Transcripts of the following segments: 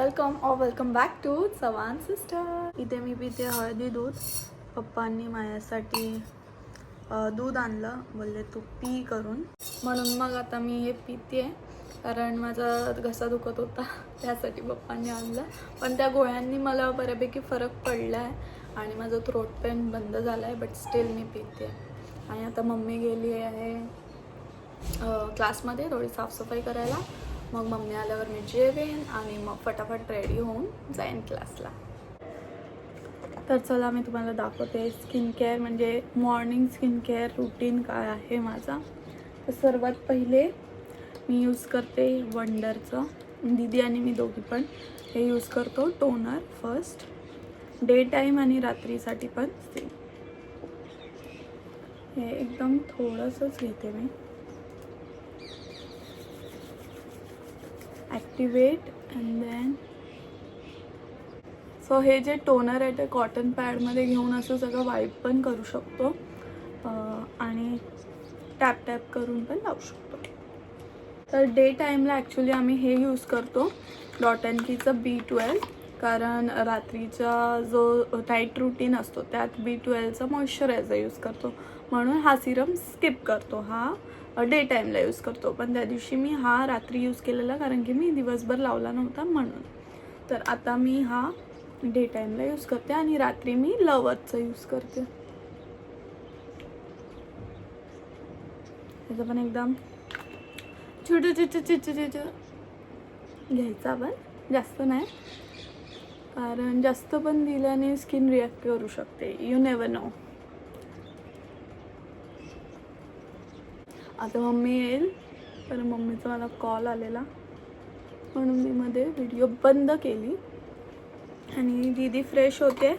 Welcome or welcome back to Chavan sister इथे मी पिते हळदी दूध. पप्पांनी माझ्यासाठी दूध आणलं. बोलले तू पी करून. म्हणून मग आता मी हे पिते. कारण माझा घसा दुखत होता. त्यासाठी पप्पांनी आणलं. पण त्या गोळ्यांनी मला बऱ्यापैकी फरक पडला आहे आणि माझं थ्रोट पेन बंद झालं आहे बट स्टील मी पिते. आणि आता मम्मी गेली आहे क्लासमध्ये थोडी साफसफाई करायला. मग मम्मी आल्यावर मी जेवेन आणि मग फटाफट रेडी होऊन जाईन क्लासला तर चला मी तुम्हाला दाखवते स्किन केअर म्हणजे मॉर्निंग स्किन केअर रुटीन काय आहे माझा. तर सर्वात पहिले मी यूज करते वंडरचं दीदी आणि मी दोघी पण हे यूज करतो टोनर फर्स्ट डे टाईम आणि रात्रीसाठी पण सेम हे एकदम थोडंसंच घेते मी. ॲक्टिवेट अँड देन सो हे जे टोनर आहे ते कॉटन पॅडमध्ये घेऊन असं सगळं वाईप पण करू शकतो. आणि टॅप टॅप करून पण लावू शकतो. तर डे टाईमला ॲक्च्युली आम्ही हे यूज करतो. डॉट अँड कीचं बी ट्वेल्व कारण रात्रीचा जो टाईट रुटीन असतो त्यात बी ट्वेल्वचा मॉइश्चरायझर यूज करतो. म्हणून हा सिरम स्किप करतो हा. डे टाईमला यूज करतो. पण त्या दिवशी मी हा रात्री यूज केलेला कारण की मी दिवसभर लावला नव्हता म्हणून. तर आता मी हा डे टाईमला यूज करते आणि रात्री मी लवरचा यूज करते. त्याचं पण एकदम छोटं छोटं छोटं छोटं घ्यायचं आपण. जास्त नाही. कारण जास्त पण दिल्याने स्किन रिॲक्ट करू शकते. यू नेवर नो आता मम्मी येईल तर मम्मीचा मला कॉल आलेला. म्हणून मी मध्ये व्हिडिओ बंद केली. आणि दीदी फ्रेश होते.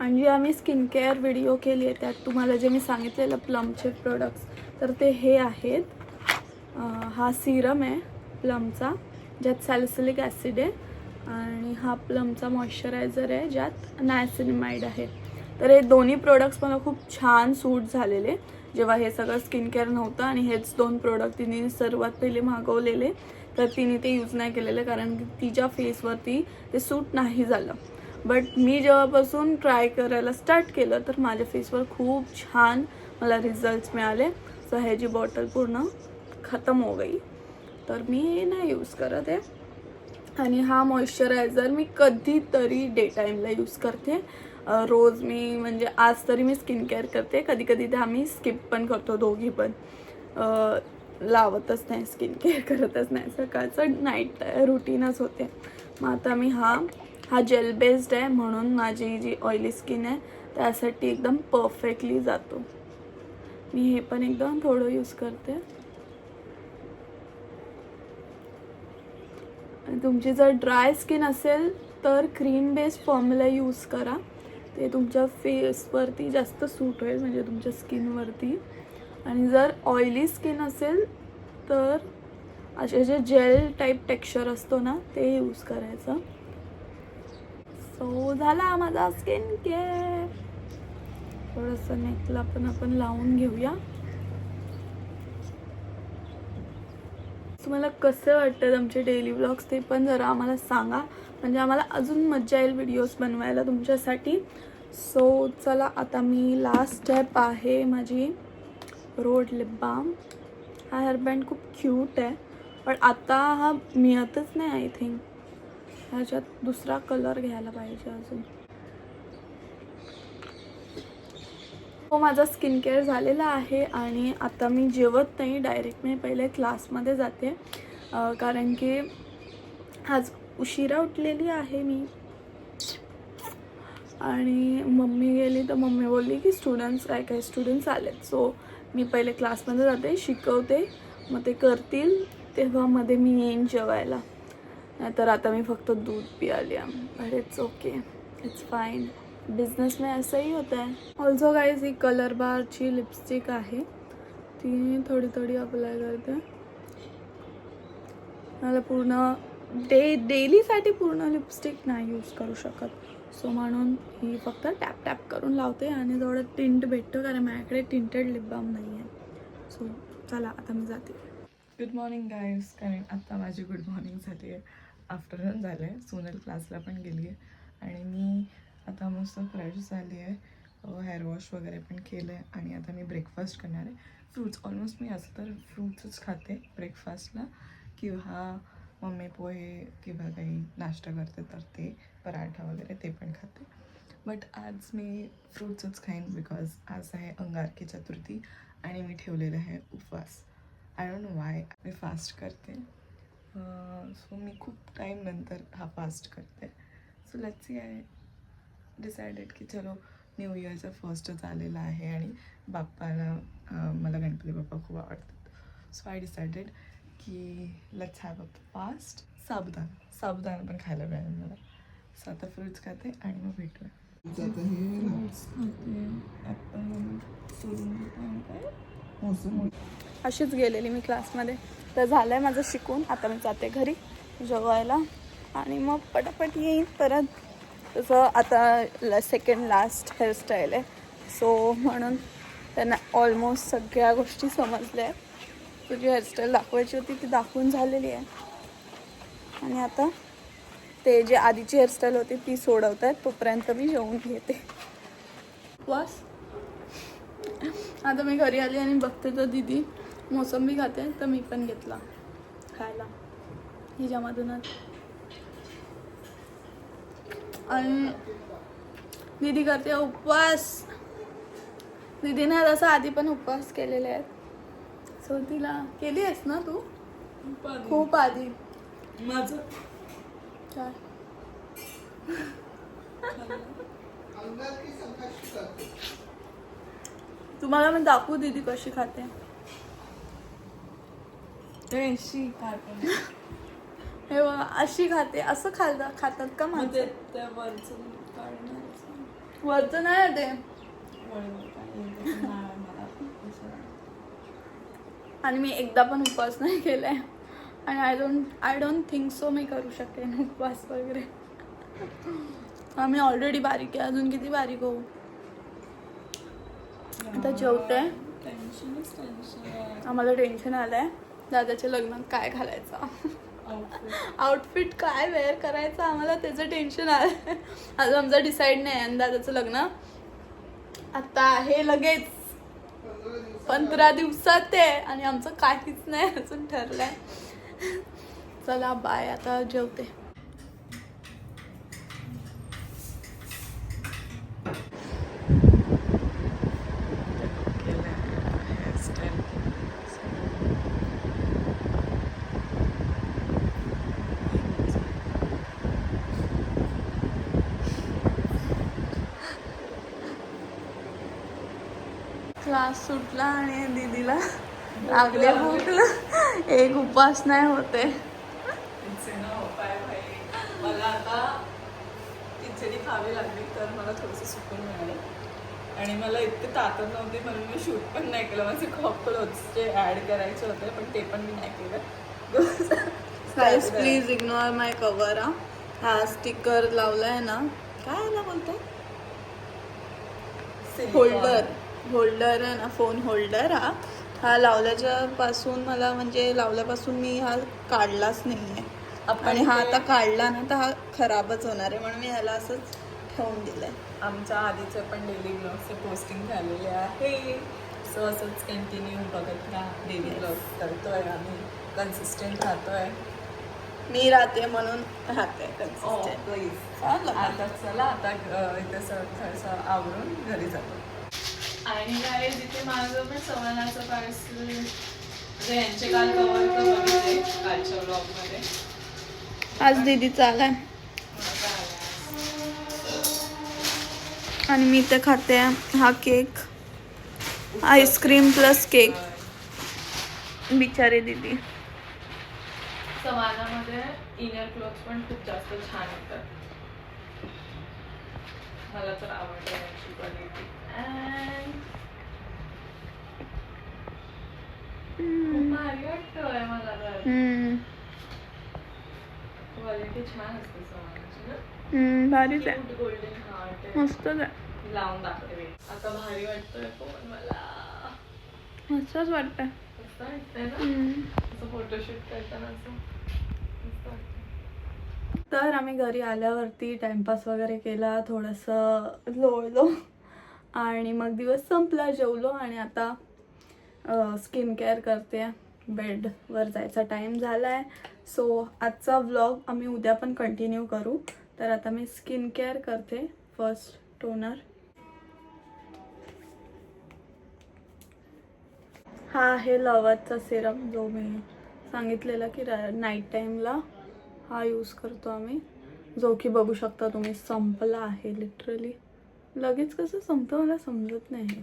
आणि जे आम्ही स्किन केअर व्हिडिओ केली आहे त्यात तुम्हाला जे मी सांगितलेलं प्लमचे प्रोडक्ट्स तर ते हे आहेत. हा सिरम आहे प्लमचा ज्यात सॅलिसिलिक ॲसिड आहे. आणि हा प्लमचा मॉइश्चरायझर आहे ज्यात नायसिनिमाइड आहे. तर हे दोन्ही प्रोडक्ट्स मला खूप छान सूट झालेले. जेव्हा हे सगळं स्किन केअर नव्हतं आणि हेच दोन प्रोडक्ट तिने सर्वात पहिले मागवलेले तर तिने ते यूज नाही केलेले कारण की तिच्या फेसवरती ते सूट नाही झालं. बट मी जेव्हापासून ट्राय करायला स्टार्ट केलं तर माझ्या फेसवर खूप छान मला रिझल्ट्स मिळाले. सो ह्याची बॉटल पूर्ण खतम हो गई. तर मी हे नाही यूज करत आहे. आणि हा मॉइश्चरायझर मी कधीतरी डे टाईमला यूज करते. रोज मी म्हणजे आज तरी मी स्किन केअर करते. कधी कधी ते आम्ही स्किप पण करतो दोघी पण. लावतच नाही स्किन केअर करतच नाही. सकाळचं नाईट रुटीनच होते. मग आता मी हा हा जेल बेस्ड आहे म्हणून माझी जी ऑइली स्किन आहे त्यासाठी एकदम परफेक्टली जातो. मी हे पण एकदम थोडं यूज करते. आणि तुमची जर ड्राय स्किन असेल तर क्रीम बेस्ड फॉर्म्युला यूज करा. ते तुमच्या फेसवरती जास्त सूट होईल म्हणजे तुमच्या स्किनवरती. आणि जर ऑइली स्किन असेल तर असे जे जेल टाईप टेक्स्चर असतो ना ते यूज करायचं. सो झाला माझा स्किन केअर थोडंसं नेकला पण आपण लावून घेऊया. तुम्हाला कसं वाटतं आमचे डेली व्लॉग्स ते पण जरा आम्हाला सांगा. म्हणजे आम्हाला अजून मज्जा येईल व्हिडिओज बनवायला तुमच्यासाठी. सो चला आता मी लास्ट स्टेप आहे माझी रोड लिप बाम हा हेअरबँड खूप क्यूट आहे. पण आता हा मिळतच नाही आय थिंक ह्याच्यात दुसरा कलर घ्यायला पाहिजे अजून. हो माझा स्किन केअर झालेला आहे आणि आता मी जेवत नाही डायरेक्ट मी पहिले क्लासमध्ये जाते. कारण की आज उशिरा उठलेली आहे मी. आणि मम्मी गेली तर मम्मी बोलली की स्टुडंट्स काय काय स्टुडंट्स आलेत. सो मी पहिले क्लासमध्ये जाते शिकवते मग ते करतील तेव्हा मध्ये मी येईन जेवायला. नाहीतर आता मी फक्त दूध Piyali. But it's okay it's fine business में असंही होता है। ऑल्सो गाईज ही कलर बारची लिपस्टिक आहे. ती थोडी थोडी अप्लाय करते. मला पूर्ण डे डेलीसाठी पूर्ण लिपस्टिक नाही यूज करू शकत. सो म्हणून ही फक्त टॅप टॅप करून लावते आणि थोडं टिंट भेटतो कारण माझ्याकडे टिंटेड लिप बाम नाही आहे सो चला आता मी जाते. गुड मॉर्निंग गाईज कारण आत्ता माझी गुड मॉर्निंग झाली आहे आफ्टरनून झालं आहे सोनल क्लासला पण गेली आहे आणि मी आता मस्त फ्रेश झाली आहे. हेअर वॉश वगैरे पण केलं आहे आणि आता मी ब्रेकफास्ट करणार आहे. फ्रूट्स ऑलमोस्ट मी असं तर फ्रूट्सच खाते ब्रेकफास्टला किंवा मम्मी पोहे किंवा काही नाश्ता करते तर ते पराठा वगैरे ते पण खाते. बट आज मी फ्रूट्सच खाईन बिकॉज आज आहे अंगारकी चतुर्थी आणि मी ठेवलेलं आहे उपवास. आय डोंट नो वाय मी फास्ट करते. सो मी खूप टाईम नंतर हा फास्ट करते. So let's see I decided की चलो न्यू इयरचा फर्स्टच आलेला आहे आणि बाप्पाला मला गणपती बाप्पा खूप आवडतात. सो आय डिसाइडेड की let's have a fast sabudana. साबुदाणा पण खायला मिळेल मला. सो आता फ्रुट्स खाते आणि मग भेटूया. अशीच गेलेली मी क्लासमध्ये तर झालं आहे माझं शिकून. आता मी जाते घरी जेवायला. आणि मग पटापट येईन परत. तसं आता सेकंड लास्ट हेअरस्टाईल आहे. सो म्हणून त्यांना ऑलमोस्ट सगळ्या गोष्टी समजल्या. आहेत तुझी हेअरस्टाईल दाखवायची होती ती दाखवून झालेली आहे. आणि आता ते जे आधीची हेअरस्टाईल होती ती सोडवत आहेत तोपर्यंत मी जेवून घेते. बस. आता मी घरी आली आणि बघते तर दिदी. मोसंबी खाते तर मी पण घेतला. खायला. हिच्यामधूनच. आणि दिदी करते उपवास. दिदीने तसं आधी पण उपवास केलेले आहेत. सो तिला केली आहेस ना तू? खूप आधी. माझं? काय? तुम्हाला मी दाखवू दिदी कशी खाते. देशी खाते. हे बघा अशी खाते असं खाल खातात का ते त्या वरचं काढण्याचं वरचं नाही ते. आणि मी एकदा पण उपवास नाही केलाय. आणि I don't I don't think so मी करू शकेन उपवास वगैरे. आम्ही ऑलरेडी बारीक आहे अजून किती बारीक होऊ? आता जेवते टेन्शन. आम्हाला टेन्शन आलंय. दादाच्या लग्नात काय घालायचं? आउटफिट काय वेअर करायचं? आम्हाला त्याचं टेन्शन आलं. अजून आमचं डिसाईड नाही आणि दादाचं लग्न. आता आहे लगेच. पंधरा दिवसात आहे. आणि आमचं काहीच नाही. अजून ठरलंय. चला बाय आता जेवते. क्लास सुटला आणि दीदीला लागले भूकला. एक उपवास नाही होते. ना भाई मला आता खिचडी खावी लागली तर मला थोडंसं सुकून मिळालं. आणि मला इतके ताकद नव्हती म्हणून मी शूट पण नाही केलं. माझे खॉप जे ॲड करायचे होते पण ते पण मी नाही केलं. Guys please ignore my cover हा. हा स्टिकर लावलाय ना. काय याला बोलतो होल्डर होल्डर आहे ना फोन होल्डर हा. हा लावल्याच्या पासून मला म्हणजे लावल्यापासून मी हा काढलाच नाही आहे आणि हा आता काढला ना तर हा खराबच होणार आहे म्हणून मी ह्याला असंच ठेवून दिलंय. आमच्या आधीचं पण डेली ब्लॉगचे पोस्टिंग झालेले आहे. सो असंच कंटिन्यू बघत राहा. डेली ब्लॉग करतोय आम्ही. कन्सिस्टंट राहतोय. मी राहते म्हणून राहते Oh. प्लीज चालेल. आता चला आता इथे आवरून घरी जातो. आणि काय तिथे माझं पण सवनाचं पार्सल म्हणजे यांचे काल कवर तर बघितले कालच्या ब्लॉगमध्ये आज दीदीचा आलाय आणि मी ते खाते हा केक. Ice cream plus cake. बिचारे दीदी. समानामध्ये इनर क्लोथ पण खूप जास्त छान येतात मला तर आवडते and खूप भारी वाटतोय मला तर क्वालिटी छान असते समानाची ना भारीच आहे गोल्डन हार्ट मस्तच आहे. लावून दाखवते मी. आता भारी वाटतोय फोन मला मस्तच वाटतंय. मस्त वाटतंय ना असं फोटोशूट करताना असं मस्त वाटतंय तर आम्ही घरी आल्यावरती टाइमपास वगैरे केला थोडंसं लोळलो. आणि मग दिवस संपला जेवलो आणि आता स्किन केअर करते. बेडवर जायचा टाईम झाला आहे सो आजचा व्लॉग आम्ही उद्या पण कंटिन्यू करू. तर आता मी स्किन केअर करते. फर्स्ट टोनर हा आहे लवतचा सिरम जो मी सांगितलेला की नाईट टाईमला हा यूज करतो आम्ही. जो की बघू शकता तुम्ही संपला आहे लिटरली लगेच कसं संपतं मला समजत नाही.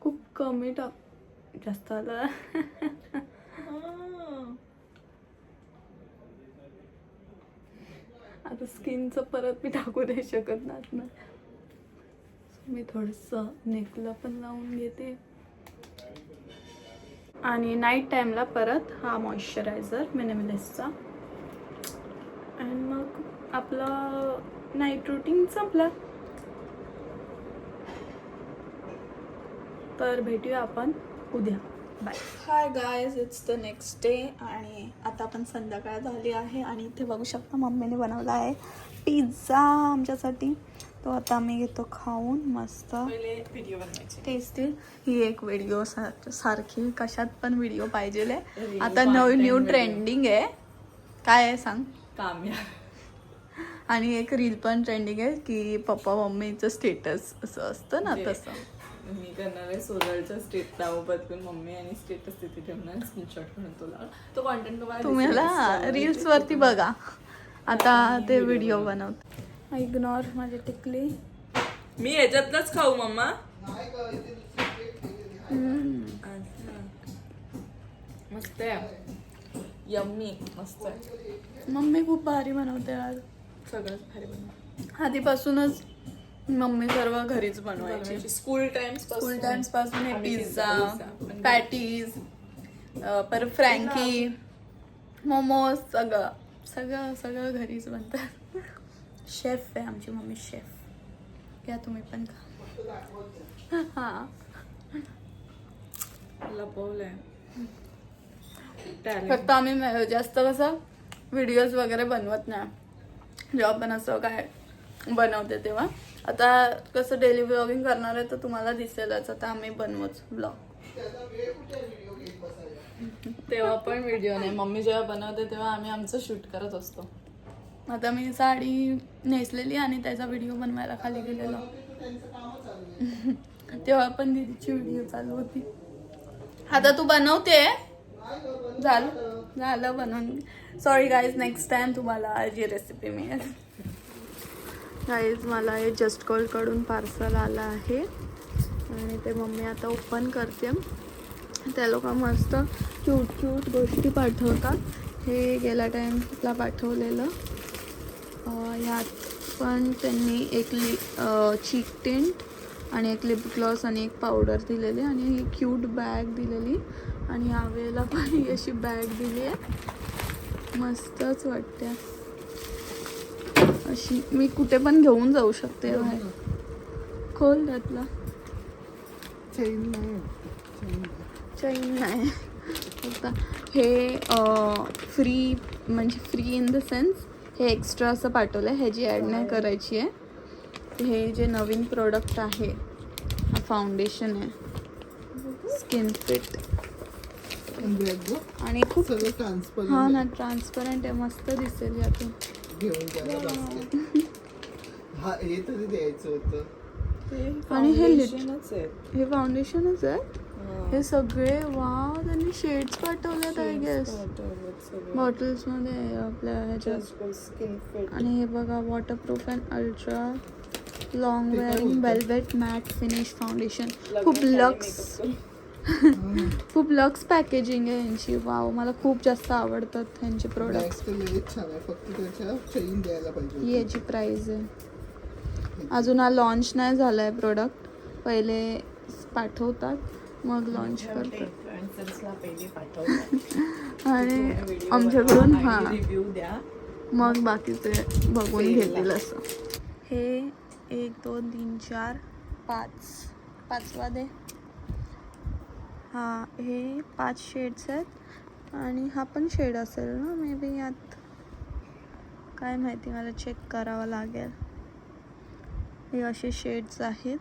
खूप कमी टाक जास्त आलं. आता स्किनचं परत मी टाकू नाही शकत ना आतमध्ये. So, मी थोडंसं नेकला पण लावून घेते. आणि नाईट टाईमला परत हा मॉइश्चरायझर मिनिमलिस्टचा आणि मग आपला नाईट रुटीन संपला. तर भेटूया आपण उद्या. Bye hi guys it's the next day आणि आता आपण संध्याकाळ झाली आहे आणि इथे बघू शकता मम्मीने बनवला आहे पिझ्झा आमच्यासाठी. तो आता आम्ही घेतो खाऊन मस्त. पहिले व्हिडिओ बनवायचे. टेस्टी ही एक व्हिडिओ सारखी कशात पण व्हिडिओ पाहिजे आता नवीन content न्यू. ट्रेंडिंग आहे. काय आहे सांग? काम्या. आणि एक रील पण ट्रेंडिंग आहे की पप्पा मम्मीचं स्टेटस असं असतं ना तसं. मी करणार आहे सोलरच्या स्टेट नाव बदलून मम्मी आणि स्टेटस तिथे ठेवणार स्क्रीनशॉट म्हणून तुला तो कॉन्टेंट तुम्हाला रील्स वरती बघा. आता ते व्हिडिओ बनवते. इग्नोर माझी टिकली. मी ह्याच्यातलंच खाऊ मम्मा. मस्त आहे. यम्मी मस्त आहे. मम्मी खूप भारी बनवते आज. सगळंच भारी बनव आधीपासूनच मम्मी सर्व घरीच बनवायची. स्कूल टाइम्स स्कूल टाइम्सपासून हे पिझ्झा पॅटीज परत फ्रँकी मोमोज सगळं. सगळं सगळं घरीच बनतात. शेफ आहे आमची मम्मी शेफ या तुम्ही पण खा. हा. लपवलंय. फक्त आम्ही म- जास्त कसं व्हिडिओज वगैरे बनवत नाही. जेव्हा पण असं काय बनवते तेव्हा. आता कसं डेली ब्लॉगिंग करणार आहे तर तुम्हाला दिसेलच. आता आम्ही बनवूच ब्लॉग तेव्हा पण व्हिडिओ नाही. मम्मी जेव्हा बनवते तेव्हा आम्ही आमचं शूट करत असतो. आता मी साडी नेसलेली आणि त्याचा व्हिडिओ बनवायला खाली गेलेलो. तेव्हा पण दीदीची व्हिडिओ चालू होती. आता तू बनवते? झालं. झालं बनवून. सॉरी गाईज नेक्स्ट टाईम तुम्हाला जी रेसिपी मिळेल. गाईज मला हे जस्ट कॉलकडून पार्सल आलं आहे. आणि ते मम्मी आता ओपन करते. त्या लोक मस्त क्यूट क्यूट गोष्टी पाठवतात. हे गेल्या टाईमला पाठवलेलं. ह्यात यात पण त्यांनी एक लि चीक टिंट आणि एक लिप ग्लॉस आणि एक पावडर दिलेली आणि ही क्यूट बॅग दिलेली. आणि यावेळेला पण ही अशी बॅग दिली आहे. मस्तच वाटते अशी मी कुठे पण घेऊन जाऊ शकते बाहेर. खोल त्यातला. चैन नाही. आता हे फ्री म्हणजे फ्री इन द सेन्स हे एक्स्ट्रा असं पाठवलं आहे ह्याची ॲड नाही करायची आहे. हे जे नवीन प्रोडक्ट आहे हा फाउंडेशन आहे. स्किन फिट आणि खूप सगळं हा ट्रान्सपरंट ना ट्रान्सपरंट आहे मस्त दिसेल यातून घेऊन basket. हा हे तरी द्यायचं होतं आणि हे लिट Foundationच आहे. हे फाउंडेशनच आहे हा. सगळे वा त्यांनी शेड्स पाठवलेत आय गेस पाठवलेत सगळे. बॉटल्समध्ये आपल्या ह्याच्यात Just for skin fit. आणि हे बघा waterproof and ultra long wearing? Velvet matte finish foundation खूप लक्स makeup. खूप लक्स पॅकेजिंग आहे यांची. वाव मला खूप जास्त आवडतात त्यांचे प्रोडक्ट छान आहे. फक्त त्याच्या चेन द्यायला पाहिजे ही. याची प्राइस आहे. अजून हा लॉन्च नाही झाला आहे प्रोडक्ट पहिले पाठवतात मग लॉन्च करतात. आणि आमच्याकडून हां. मग बाकीचे बघून. घेतील असं. हे एक दोन तीन चार पाच. पाचवा दे. हां हे पाच शेड्स आहेत. आणि हा पण शेड असेल ना मे बी यात काय माहिती मला चेक करावं लागेल. हे असे शेड्स आहेत.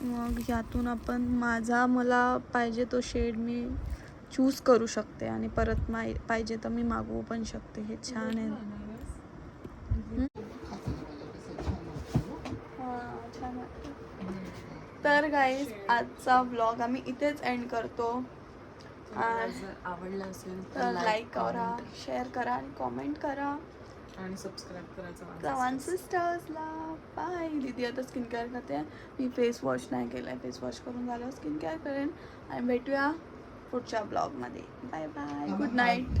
मग यातून आपण माझा मला पाहिजे तो शेड मी चूज करू शकते. आणि परत माय पाहिजे तर मी मागवू पण शकते. हे छान आहे हां छान वाटतं तर गाईज आजचा व्लॉग आम्ही इथेच एंड करतो. आवडला असेल तर लाईक करा शेअर करा आणि कॉमेंट करा. आणि सबस्क्राईब करायचं चव्हाण सिस्टर्सला बाय दीदी आता स्किन केअर करते. मी फेस वॉश नाही केलं आहे फेस वॉश करून झालं स्किन केअर करेन. आणि भेटूया पुढच्या ब्लॉगमध्ये बाय बाय गुड नाईट